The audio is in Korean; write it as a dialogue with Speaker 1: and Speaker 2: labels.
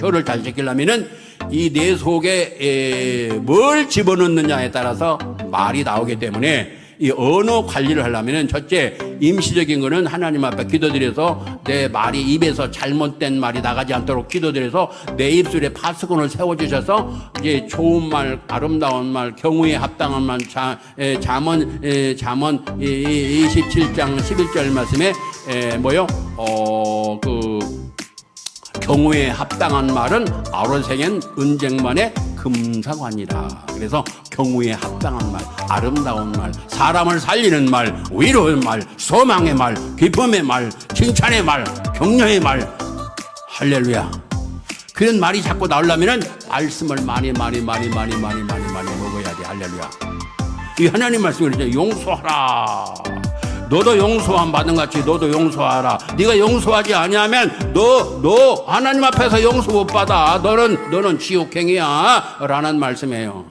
Speaker 1: 혀를 잘 지키려면은 이내 속에 에, 뭘 집어넣느냐에 따라서 말이 나오기 때문에 이 언어 관리를 하려면은 첫째 임시적인 거는 하나님 앞에 기도드려서 내 말이 입에서 잘못된 말이 나가지 않도록 기도드려서 내 입술에 파수꾼을 세워주셔서 이제 좋은 말, 아름다운 말, 경우에 합당한 말, 자, 에, 잠언, 에, 잠언 이- 이- 27장 11절 말씀에 에, 뭐요? 어, 그 경우에 합당한 말은 아로생엔 은쟁만의 금사관이라. 그래서 경우에 합당한 말, 아름다운 말, 사람을 살리는 말, 위로의 말, 소망의 말, 기쁨의 말, 칭찬의 말, 격려의 말. 할렐루야. 그런 말이 자꾸 나오려면은 말씀을 많이 많이 많이 많이 많이 많이 많이 먹어야 돼. 할렐루야. 이 하나님 말씀을 이제 용서하라. 너도 용서함 받은 같이 너도 용서하라. 네가 용서하지 아니하면 너 너 하나님 앞에서 용서 못 받아. 너는 너는 지옥행이야. 라는 말씀이에요.